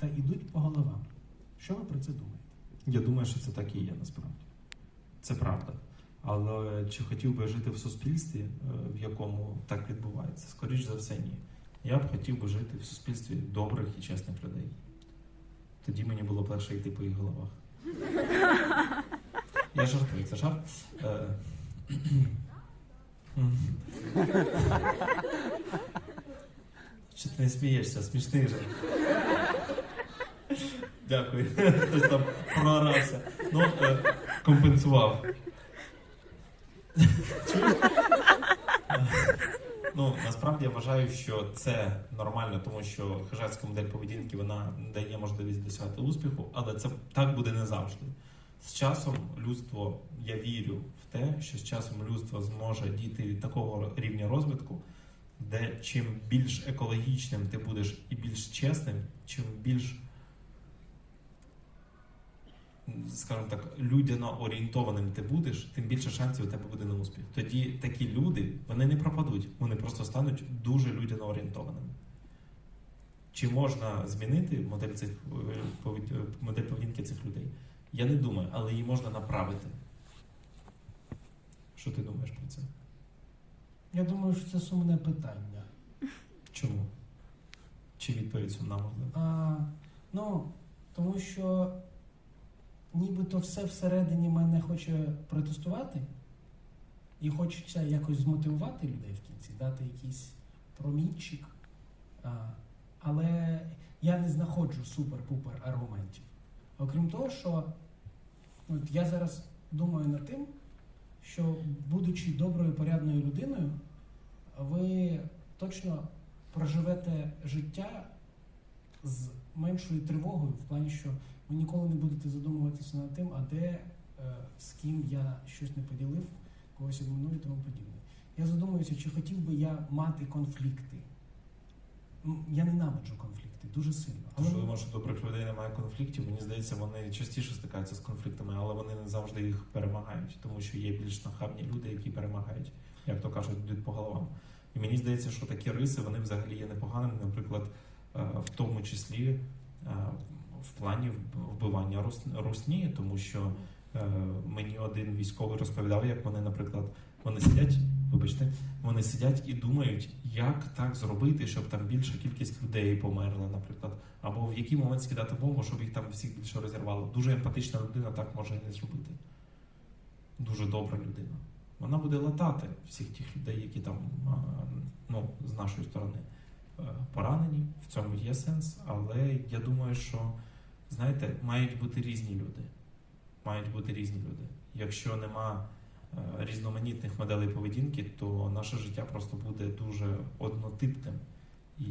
та йдуть по головам. Що ви про це думаєте? Я думаю, що це так і є насправді. Це правда. Але чи хотів би жити в суспільстві, е, в якому так відбувається? Скоріш за все, ні. Я б хотів би жити в суспільстві добрих і чесних людей. Тоді мені було б легше йти по їх головах. Я жартую, це жарт. Е, Чи ти не смієшся? Смішний же. Дякую. Хтось там проорався. Ну, е, компенсував. Ну, насправді я вважаю, що це нормально, тому що хижацька модель поведінки вона дає можливість досягти успіху, але це так буде не завжди. З часом людство, я вірю в те, що з часом людство зможе дійти від такого рівня розвитку, де чим більш екологічним ти будеш і більш чесним, чим більш скажімо так, людяно орієнтованим ти будеш, тим більше шансів у тебе буде на успіх. Тоді такі люди вони не пропадуть, вони просто стануть дуже людяно орієнтованими. Чи можна змінити модель цих е, е, модель поведінки цих людей? Я не думаю, але її можна направити. Що ти думаєш про це? Я думаю, що це сумне питання. Чому? Чи відповідь сумна можливо? А, ну, тому що нібито все всередині мене хоче протестувати, і хочеться якось змотивувати людей в кінці, дати якийсь промінчик. Але я не знаходжу супер-пупер аргументів. Окрім того, що от я зараз думаю над тим, що, будучи доброю порядною людиною, ви точно проживете життя з меншою тривогою, в плані, що ви ніколи не будете задумуватися над тим, а де е, з ким я щось не поділив, когось обманув і тому подібне. Я задумуюся, чи хотів би я мати конфлікти. Я ненавиджу конфлікти дуже сильно. Тому Але що думаю, що добрих людей немає конфліктів. Мені здається, вони частіше стикаються з конфліктами, але вони не завжди їх перемагають, тому що є більш нахабні люди, які перемагають, як то кажуть, йдуть по головам. І мені здається, що такі риси вони взагалі є непоганими, наприклад, в тому числі е, в плані вбивання рус- русні, тому що е, мені один військовий розповідав, як вони, наприклад, вони сидять, вибачте, вони сидять і думають, як так зробити, щоб там більша кількість людей померла, наприклад, або в який момент скидати бомбу, щоб їх там всіх більше розірвало. Дуже емпатична людина так може і не зробити. Дуже добра людина. Вона буде латати всіх тих людей, які там ну, з нашої сторони е, поранені. В цьому є сенс, але я думаю, що знаєте, мають бути різні люди. Мають бути різні люди. Якщо нема е, різноманітних моделей поведінки, то наше життя просто буде дуже однотипним. І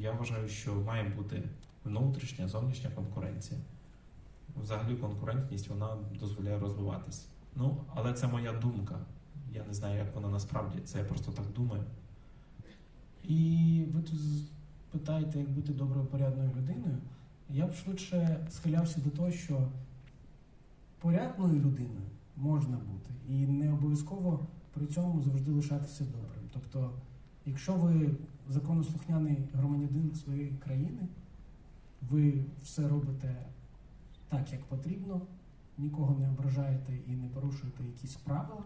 я вважаю, що має бути внутрішня, зовнішня конкуренція. Взагалі конкурентність вона дозволяє розвиватись. Ну, але це моя думка. Я не знаю, як вона насправді. Це я просто так думаю. І ви тут питаєте, як бути доброю порядною людиною. Я б швидше схилявся до того, що порядною людиною можна бути, і не обов'язково при цьому завжди лишатися добрим. Тобто, якщо ви законослухняний громадянин своєї країни, ви все робите так, як потрібно, нікого не ображаєте і не порушуєте якісь правила,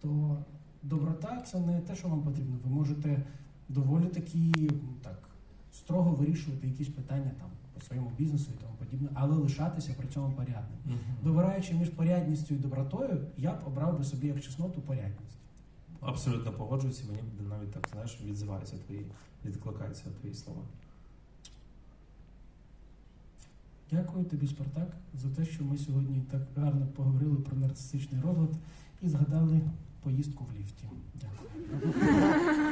то доброта це не те, що вам потрібно. Ви можете доволі такі ну, так строго вирішувати якісь питання там по своєму бізнесу і тому подібне, але лишатися при цьому порядним. Вибираючи між порядністю і добротою, я б обрав би собі як чесноту порядність. Абсолютно погоджуюся, мені буде навіть так, знаєш, відзиваються твої, відкликаються твої слова. Дякую тобі, Спартак, за те, що ми сьогодні так гарно поговорили про нарцистичний розлад і згадали поїздку в ліфті. Дякую.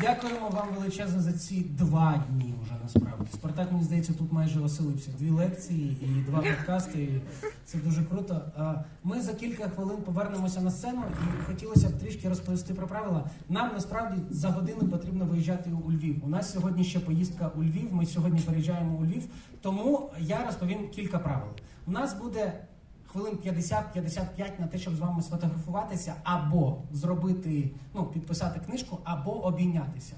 дякуємо вам величезно за ці два дні вже насправді. Спартак, мені здається, тут майже оселився. Дві лекції і два подкасти. І це дуже круто. Ми за кілька хвилин повернемося на сцену і хотілося б трішки розповісти про правила. Нам насправді за годину потрібно виїжджати у Львів. У нас сьогодні ще поїздка у Львів. Ми сьогодні переїжджаємо у Львів. Тому я розповім кілька правил. У нас буде хвилин 50-55 на те, щоб з вами сфотографуватися, або зробити, ну, підписати книжку, або обійнятися.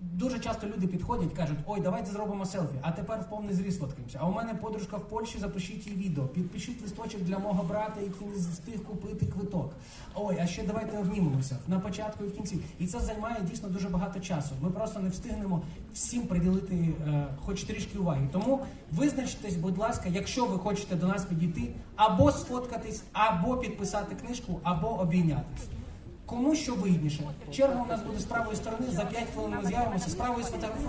Дуже часто люди підходять, кажуть, ой, давайте зробимо селфі, а тепер в повний зріст фоткаємося. А у мене подружка в Польщі, запишіть їй відео, підпишіть листочок для мого брата, який не встиг купити квиток. Ой, а ще давайте обнімемося на початку і в кінці. І це займає дійсно дуже багато часу. Ми просто не встигнемо всім приділити е, хоч трішки уваги. Тому визначтесь, будь ласка, якщо ви хочете до нас підійти, або сфоткатись, або підписати книжку, або обійнятись. Кому що вигідніше. Черга у нас буде з правої сторони, за 5 хвилин ми з'явимося, з правої сфотографувати.